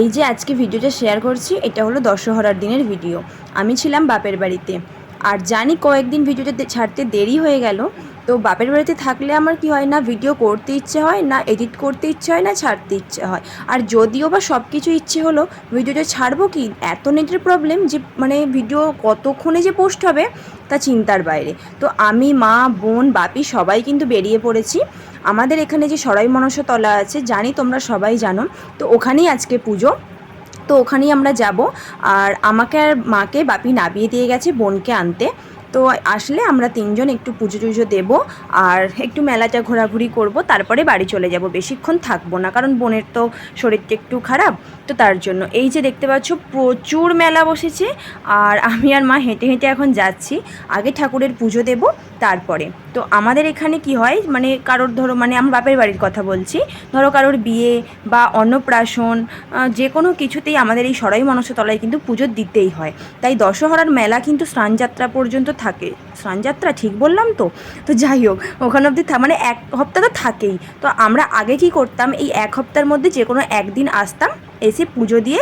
এই যে আজকে ভিডিওটা শেয়ার করছি, এটা হলো দশহরার দিনের ভিডিও আমি ছিলাম বাপের বাড়িতে। আর জানি কয়েকদিন ভিডিওটা ছাড়তে দেরি হয়ে গেল, তো বাপের বাড়িতে থাকলে আমার কি হয় না ভিডিও করতে ইচ্ছে হয় না এডিট করতে ইচ্ছে হয় না, ছাড়তে ইচ্ছে হয়। আর যদিও বা সব কিছু ইচ্ছে হলো, ভিডিওটা ছাড়বো কি? এত নেটের প্রবলেম যে মানে ভিডিও কতক্ষণে যে পোস্ট হবে, তা চিন্তার বাইরে। তো আমি, মা, বোন, বাপি সবাই কিন্তু বেরিয়ে পড়েছি। আমাদের এখানে যে সরাই মনসতলা আছে, জানি তোমরা সবাই জানো, তো ওখানেই আজকে পুজো। তো ওখানেই আমরা যাব। আর আমাকে আর মাকে বাপি নাবিয়ে দিয়ে গেছে বোনকে আনতে। তো আসলে আমরা তিনজন একটু পুজো টুজো দেবো আর একটু মেলাটা ঘোরাঘুরি করব, তারপরে বাড়ি চলে যাব। বেশিক্ষণ থাকব না, কারণ বোনের তো শরীরটা একটু খারাপ, তো তার জন্য। এই যে দেখতে পাচ্ছ, প্রচুর মেলা বসেছে আর আমি আর মা হেঁটে হেঁটে এখন যাচ্ছি। আগে ঠাকুরের পুজো দেব, তারপরে। তো আমাদের এখানে কি হয় মানে কারোর ধরো মানে আমার বাপের বাড়ির কথা বলছি, ধরো কারোর বিয়ে বা অন্নপ্রাশন যে কোনো কিছুতেই আমাদের এই সরাই মনসতলায় কিন্তু পুজো দিতেই হয়। তাই দশহরার মেলা কিন্তু স্নানযাত্রা পর্যন্ত থাকে। স্নানযাত্রা ঠিক বললাম তো? তো যাই হোক, ওখানে অবধি মানে এক হপ্তাহ তো থাকেই। তো আমরা আগে কি করতাম, এই এক হপ্তার মধ্যে যে কোনো একদিন আসতাম, এসে পুজো দিয়ে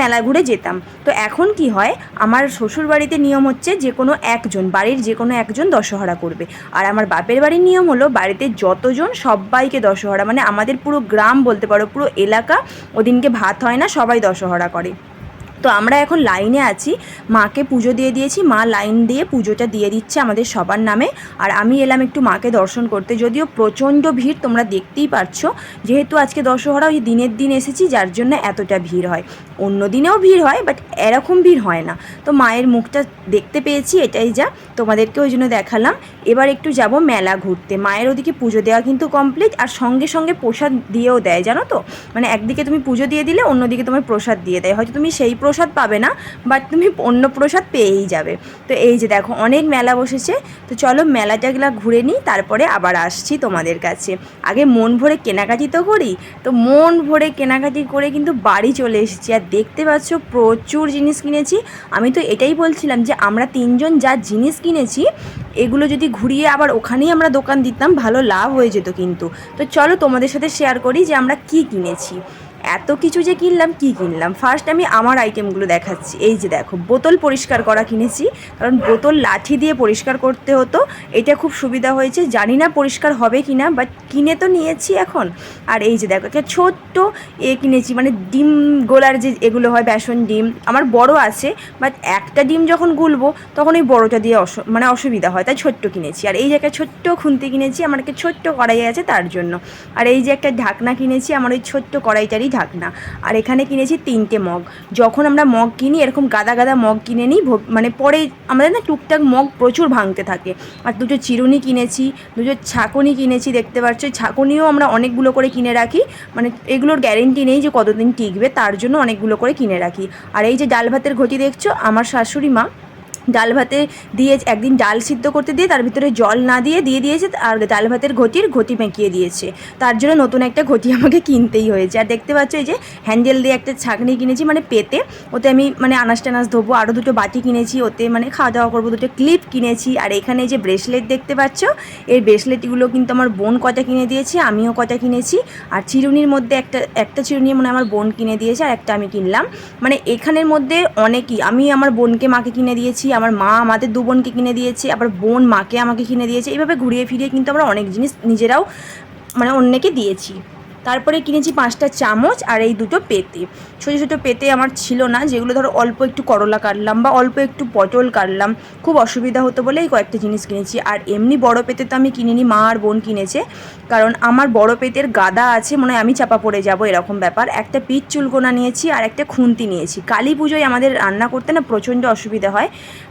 মেলা ঘুরে যেতাম। তো এখন কি হয়, আমার শ্বশুর বাড়িতে নিয়ম হচ্ছে যে কোনো একজন, বাড়ির যে কোনো একজন দশহরা করবে। আর আমার বাপের বাড়ির নিয়ম হলো, বাড়িতে যতজন, সবাইকে দশহরা মানে আমাদের পুরো গ্রাম বলতে পারো, পুরো এলাকা, ওদিনকে ভাত হয় না, সবাই দশহরা করে। তো আমরা এখন লাইনে আছি। মাকে পুজো দিয়ে দিয়েছি। মা লাইন দিয়ে পুজোটা দিয়ে দিচ্ছে আমাদের সবার নামে। আর আমি এলাম একটু মাকে দর্শন করতে। যদিও প্রচণ্ড ভিড়, তোমরা দেখতেই পারছ। যেহেতু আজকে দশহরা, ওই দিনের দিন এসেছি, যার জন্য এতটা ভিড় হয়। অন্য দিনেও ভিড় হয়, বাট এরকম ভিড় হয় না। তো মায়ের মুখটা দেখতে পেয়েছি, এটাই যা। তোমাদেরকে ওই জন্য দেখালাম। এবার একটু যাব মেলা ঘুরতে। মায়ের ওদিকে পুজো দেওয়া কিন্তু কমপ্লিট, আর সঙ্গে সঙ্গে প্রসাদ দিয়েও দেয়, জানো তো? মানে একদিকে তুমি পুজো দিয়ে দিলে, অন্যদিকে তোমার প্রসাদ দিয়ে দেয়। হয়তো তুমি সেই পাবে না বাট তুমি অন্য প্রসাদ পেয়েই যাবে। তো এই যে দেখো, অনেক মেলা বসেছে। তো চলো মেলাটাগুলা ঘুরে নিই, তারপরে আবার আসছি তোমাদের কাছে। আগে মন ভরে কেনাকাটি তো করি, তো মন ভরে কেনাকাটি করে কিন্তু বাড়ি চলে এসেছি। আর দেখতে পাচ্ছ, প্রচুর জিনিস কিনেছি। আমি তো এটাই বলছিলাম যে আমরা তিনজন যা জিনিস কিনেছি, এগুলো যদি ঘুরিয়ে আবার ওখানেই আমরা দোকান দিতাম, ভালো লাভ হয়ে যেত কিন্তু। তো চলো তোমাদের সাথে শেয়ার করি যে আমরা কি কিনেছি। এত কিছু যে কিনলাম, কি কিনলাম? ফার্স্ট আমি আমার আইটেমগুলো দেখাচ্ছি। এই যে দেখো, বোতল পরিষ্কার করা কিনেছি। কারণ বোতল লাঠি দিয়ে পরিষ্কার করতে হতো। এটা খুব সুবিধা হয়েছে। জানি না পরিষ্কার হবে কি না বাট কিনে তো নিয়েছি এখন। আর এই যে দেখো, একটা ছোট্ট এ কিনেছি মানে ডিম গোলার যে এগুলো হয়, বেসন ডিম। আমার বড় আছে বাট একটা ডিম যখন গুলবো, তখন ওই বড়টা দিয়ে অস মানে অসুবিধা হয়। তাই ছোট্ট কিনেছি। আর এই যে একটা ছোট্ট খুন্তি কিনেছি, আমার একটা ছোট্ট কড়াই আছে তার জন্য। আর এই যে একটা ঢাকনা কিনেছি, আমার ওই ছোট্ট কড়াইটারই ঢাকনা আর এখানে কিনেছি তিনটে মগ। যখন আমরা মগ কিনি, এরকম গাদা গাদা মগ কিনে নিই মানে পরে আমাদের না টুকটাক মগ প্রচুর ভাঙতে থাকে। আর দুটো চিরুনি কিনেছি, দুটো ছাকনি কিনেছি, দেখতে পাচ্ছ। ছাকনিও আমরা অনেকগুলো করে কিনে রাখি। মানে এগুলোর গ্যারেন্টি নেই যে কতদিন টিকবে, তার জন্য অনেকগুলো করে কিনে রাখি। আর এই যে ডাল ভাতের ঘটি দেখছ, আমার শাশুড়ি মা ডাল ভাতে দিয়ে একদিন ডাল সিদ্ধ করতে দিয়ে তার ভিতরে জল না দিয়ে দিয়ে দিয়েছে আর ডাল ভাতের ঘটির ঘটি মেঁকিয়ে দিয়েছে। তার জন্য নতুন একটা ঘটি আমাকে কিনতেই হয়েছে। আর দেখতে পাচ্ছ এই যে হ্যান্ডেল দিয়ে একটা ছাঁকনি কিনেছি মানে পেতে। ওতে আমি মানে আনাজ টানাজ ধোবো আরও দুটো বাটি কিনেছি, ওতে মানে খাওয়া দাওয়া করব, দুটো ক্লিপ কিনেছি। আর এখানে যে ব্রেসলেট দেখতে পাচ্ছ, এই ব্রেসলেটগুলো কিন্তু আমার বোন কটা কিনে দিয়েছে, আমিও কটা কিনেছি। আর চিরুনির মধ্যে একটা একটা চিরুনি মানে আমার বোন কিনে দিয়েছে, আর একটা আমি কিনলাম। মানে এখানের মধ্যে অনেকই, আমি আমার বোনকে মাকে কিনে দিয়েছি আমার মা আমাদের দু বোনকে কিনে দিয়েছে, আবার বোন মাকে আমাকে কিনে দিয়েছে। এইভাবে ঘুরিয়ে ফিরিয়ে কিন্তু আমরা অনেক জিনিস নিজেরাও মানে অন্যকে দিয়েছি। তারপরে কিনেছি পাঁচটা চামচ আর এই দুটো পেতে ছোটো ছোটো পেতে আমার ছিল না, যেগুলো ধরো অল্প একটু করলা কাটলাম বা অল্প একটু পটল কাটলাম, খুব অসুবিধা হতো বলে এই কয়েকটা জিনিস কিনেছি। আর এমনি বড় পেতে তো আমি কিনিনি, মা আর বোন কিনেছে, কারণ আমার বড় পেতের গাদা আছে, মনে হয় আমি চাপা পড়ে যাব এরকম ব্যাপার। একটা পিঠ চুলকোনা নিয়েছি আর একটা খুন্তি নিয়েছি। কালী পুজোয় আমাদের রান্না করতে না প্রচণ্ড অসুবিধা হয়,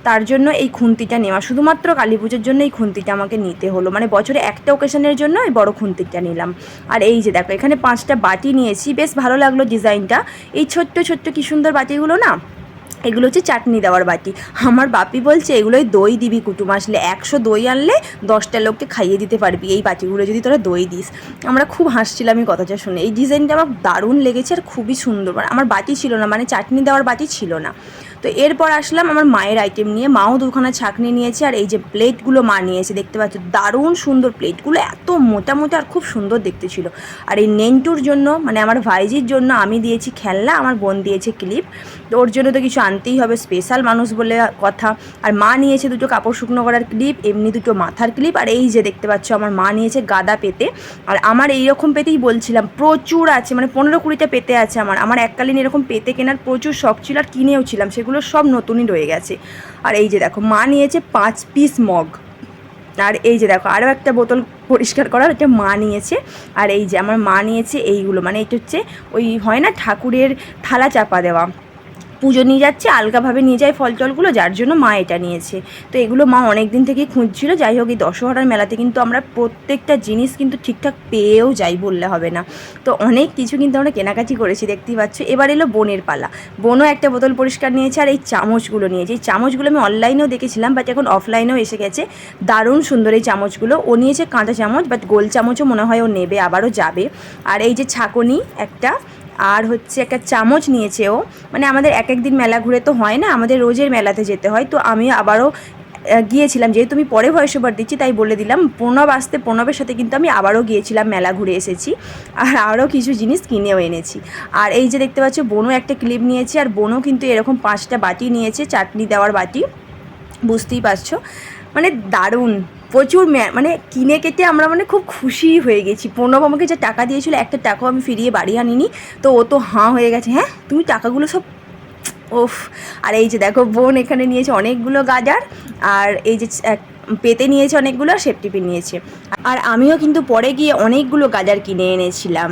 তার জন্য এই খুন্তিটা নেওয়া। শুধুমাত্র কালী পুজোর জন্য এই খুন্তিটা আমাকে নিতে হলো মানে বছরে একটা ওকেশনের জন্য এই বড় খুন্তিটা নিলাম। আর এই যে দেখো এখানে পাঁচটা বাটি নিয়েছি। বেশ ভালো লাগল ডিজাইনটা। এই ছোট্ট ছোট্ট কি সুন্দর বাটিগুলো না? এগুলো হচ্ছে চাটনি দেওয়ার বাটি। আমার বাপি বলছে এগুলোই দই দিবি কুটুম, আসলে একশো দই আনলে দশটা লোককে খাইয়ে দিতে পারবি। এই বাটিগুলো যদি তোরা দই দিস। আমরা খুব হাসছিলাম এই কথাটা শুনে। এই ডিজাইনটা আমার দারুণ লেগেছে আর খুবই সুন্দর। মানে আমার বাটি ছিল না মানে চাটনি দেওয়ার বাটি ছিল না। তো এরপর আসলাম আমার মায়ের আইটেম নিয়ে। মাও দুখানা ছাকনি নিয়েছে আর এই যে প্লেটগুলো মা নিয়েছে, দেখতে পাচ্ছ? দারুণ সুন্দর প্লেটগুলো এত মোটা মোটা আর খুব সুন্দর দেখতে ছিল। আর এই নেন্টুর জন্য মানে আমার ভাইজির জন্য আমি দিয়েছি খেলনা, আমার বোন দিয়েছে ক্লিপ তো ওর জন্য তো কিছু আনতেই হবে স্পেশাল মানুষ বলে কথা। আর মা নিয়েছে দুটো কাপড় শুকনো করার ক্লিপ এমনি দুটো মাথার ক্লিপ আর এই যে দেখতে পাচ্ছ, আমার মা নিয়েছে গাদা পেতে। আর আমার এই রকম পেতেই বলছিলাম, প্রচুর আছে মানে পনেরো কুড়িটা পেতে আছে আমার। আমার এককালীন এরকম পেতে কেনার প্রচুর শখ ছিল আর কিনেও ছিলাম সেগুলো সব নতুনই রয়ে গেছে। আর এই যে দেখো, মা নিয়েছে পাঁচ পিস মগ আর এই যে দেখো, আরও একটা বোতল পরিষ্কার করার, এটা মা নিয়েছে। আর এই যে আমার মা নিয়েছে এইগুলো মানে এটা হচ্ছে ওই হয় না ঠাকুরের থালা চাপা দেওয়া। পুজো নিয়ে যাচ্ছে, আলগাভাবে নিয়ে যায় ফল টলগুলো, যার জন্য মা এটা নিয়েছে। তো এগুলো মা অনেক দিন থেকেই খুঁজছিল। যাই হোক, এই দশহরার মেলাতে কিন্তু আমরা প্রত্যেকটা জিনিস কিন্তু ঠিকঠাক পেয়েও যাই বললে হবে না। তো অনেক কিছু কিন্তু আমরা কেনাকাটি করেছি, দেখতেই পাচ্ছ। এবার এলো বোনের পালা। বোনও একটা বোতল পরিষ্কার নিয়েছে আর এই চামচগুলো নিয়েছে। এই চামচগুলো আমি অনলাইনেও দেখেছিলাম, বাট এখন অফলাইনেও এসে গেছে। দারুণ সুন্দর এই চামচগুলো। ও নিয়েছে কাঁচা চামচ, বাট গোল চামচও মনে হয় ও নেবে, আবারও যাবে। আর এই যে ছাকনি একটা আর হচ্ছে একটা চামচ নিয়েছে ও। মানে আমাদের এক এক দিন মেলা ঘুরে তো হয় না, আমাদের রোজের মেলাতে যেতে হয়। তো আমি আবারও গিয়েছিলাম। যেহেতু আমি পরে ভয়েস ওভার দিচ্ছি, তাই বলে দিলাম। প্রণব আসতে প্রণবের সাথে কিন্তু আমি আবারও গিয়েছিলাম, মেলা ঘুরে এসেছি। আর আরও কিছু জিনিস কিনেও এনেছি। আর এই যে দেখতে পাচ্ছ, বোনও একটা ক্লিপ নিয়েছে। আর বোনও কিন্তু এরকম পাঁচটা বাটি নিয়েছে, চাটনি দেওয়ার বাটি। বুঝতেই পারছ? মানে দারুণ। প্রচুর মানে কিনে কেটে আমরা মানে খুব খুশি হয়ে গেছি। প্রণব আমাকে যে টাকা দিয়েছিল, একটা টাকাও আমি ফিরিয়ে বাড়ি আনিনি। তো ও তো হাঁ হয়ে গেছে হ্যাঁ তুমি টাকাগুলো সব ওফ। আর এই যে দেখো, বোন এখানে নিয়েছে অনেকগুলো গাজার, আর এই যে পেতে নিয়েছে অনেকগুলো, আর সেফটি পিন নিয়েছে। আর আমিও কিন্তু পরে গিয়ে অনেকগুলো গাজার কিনে এনেছিলাম।